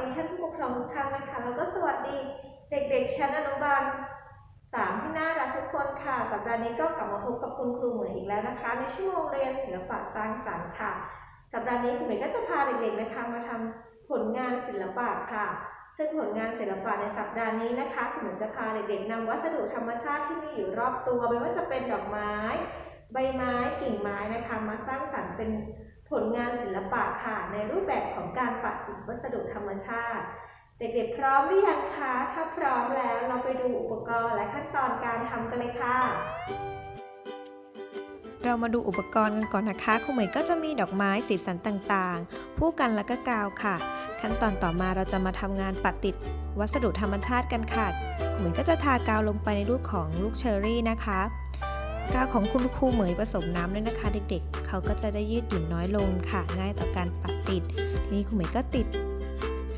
ดีค่ะสวัสดีท่านผู้ปกครองทุกท่านนะคะ แล้วก็สวัสดีเด็กๆ ชั้นอนุบาลสามที่น่ารักทุกคนค่ะ สัปดาห์นี้ก็กลับมาพบกับคุณครูเหมือนอีกแล้วนะคะ ในชั่วโมงเรียนศิลปะสร้างสรรค์ค่ะ สัปดาห์นี้คุณเหมยก็จะพาเด็กๆนะคะมาทำผลงานศิลปะค่ะ ซึ่งผลงานศิลปะในสัปดาห์นี้นะคะคุณเหมยจะพาเด็กๆนำวัสดุธรรมชาติที่มีอยู่รอบตัว ไม่ว่าจะเป็นดอกไม้ ใบไม้ กิ่งไม้นะคะ มาสร้างสรรค์เป็น ผลงานศิลปะค่ะในรูปแบบของการปัดฝุ่นวัสดุธรรมชาติ เด็กๆพร้อมหรือยังคะ ถ้าพร้อมแล้วเราไปดูอุปกรณ์และขั้นตอนการทำกันเลยค่ะ เรามาดูอุปกรณ์กันก่อนนะคะครูเหมยก็จะมีดอกไม้สีสันต่างๆ ผู้กันและก็กาวค่ะ ขั้นตอนต่อมาเราจะมาทำงานปัดติดวัสดุธรรมชาติกันค่ะครูเหมยก็จะทากาวลงไปในรูปของลูกเชอรี่นะคะ กาวของคุณครูเหมยผสมน้ำด้วยนะคะ เด็กๆ เขาก็จะได้ยืดหยุ่นน้อยลงค่ะ ง่ายต่อการปัดติด ทีนี้ครูเหมยก็ติด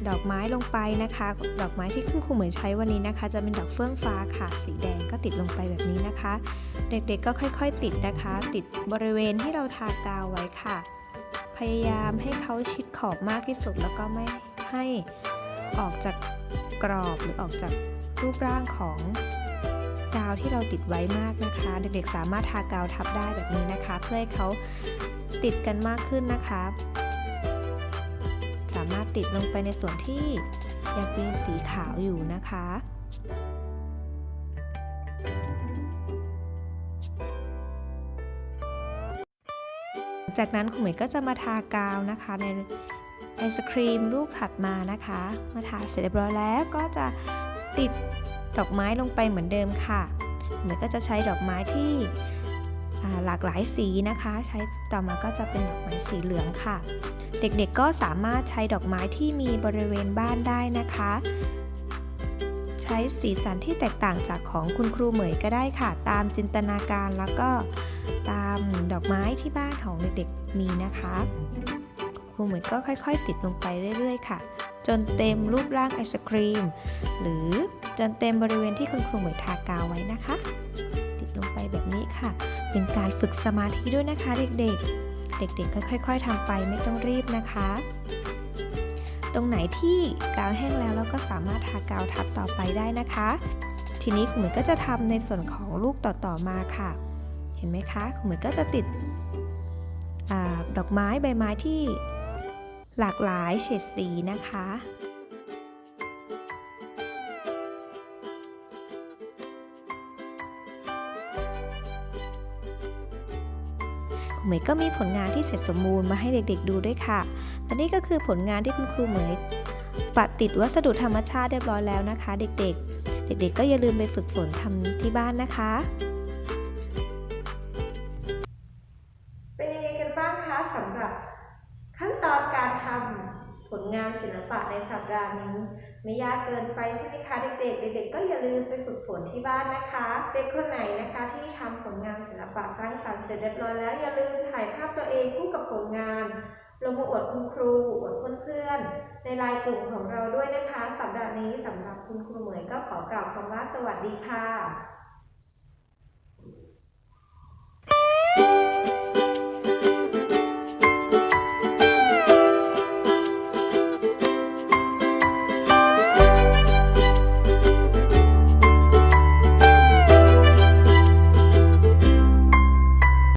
ดอกไม้ลงไปนะคะ ดอกไม้ที่คุณครูเหมยใช้วันนี้นะคะ จะเป็นดอกเฟื่องฟ้าค่ะ สีแดงก็ติดลงไปแบบนี้นะคะ เด็กๆก็ค่อยๆติดนะคะ ติดบริเวณที่เราทากาวไว้ค่ะ พยายามให้เขาชิดขอบมากที่สุด แล้วก็ไม่ให้ออกจากกรอบหรือออกจากรูปร่างของาวที่เราติดไว้มากนะคะ เด็กๆสามารถทากาวทับได้แบบนี้นะคะ เพื่อให้เขาติดกันมากขึ้นนะคะ สามารถติดลงไปในส่วนที่ยังเป็นสีขาวอยู่นะคะจากนั้นคุณเหมยก็จะมาทากาวนะคะในไอศครีมลูกถัดมานะคะ มาทาเสร็จเรียบร้อยแล้วก็จะ ติดดอกไม้ลงไปเหมือนเดิมค่ะเหมยก็จะใช้ดอกไม้ที่หลากหลายสีนะคะ ใช้ต่อมาก็จะเป็นดอกไม้สีเหลืองค่ะ เด็กๆก็สามารถใช้ดอกไม้ที่มีบริเวณบ้านได้นะคะ ใช้สีสันที่แตกต่างจากของคุณครูเหมยก็ได้ค่ะ ตามจินตนาการแล้วก็ตามดอกไม้ที่บ้านของเด็กๆมีนะคะ ครูเหมยก็ค่อย ๆ ติดลงไปเรื่อย ๆ ค่ะ จนเต็มรูปร่างไอศครีม หรือจนเต็มบริเวณที่คุณครูเหมยทากาวไว้นะคะ ติดลงไปแบบนี้ค่ะ เป็นการฝึกสมาธิด้วยนะคะเด็กๆ เด็กๆก็ค่อย ๆทำไปไม่ต้องรีบนะคะ ตรงไหนที่กาวแห้งแล้วเราก็สามารถทากาวทับต่อไปได้นะคะ ทีนี้คุณเหมยก็จะทำในส่วนของลูกต่อๆมาค่ะ เห็นไหมคะคุณเหมยก็จะติดอดอกไม้ใบไม้ที่ หลากหลายเฉดสีนะคะ คุณเหมยก็มีผลงานที่เสร็จสมบูรณ์มาให้เด็กๆดูด้วยค่ะ และนี่ก็คือผลงานที่คุณครูเหมยปัดติดวัสดุธรรมชาติเรียบร้อยแล้วนะคะ เด็กๆ เด็กๆ ก็อย่าลืมไปฝึกฝนทำที่บ้านนะคะ เป็นยังไงกันบ้างคะสำหรับขั้นตอนการทำผ ลงานศิลปะในสัปดาห์นี้ ไม่ยากเกินไปใช่ไหมคะเด็กๆ เด็กๆ ก็อย่าลืมไปฝึกฝนที่บ้านนะคะ เด็กคนไหนนะคะที่ทำผลงานศิลปะสร้างสรรค์เสร็จเรียบร้อยแล้วอย่าลืมถ่ายภาพตัวเองคู่กับผลงานลงมาอวดคุณครูอวดเพื่อนๆในไลน์กลุ่มของเราด้วยนะคะ สัปดาห์นี้สำหรับคุณครูเหมยก็ขอกล่าวคำว่าสวัสดีค่ะ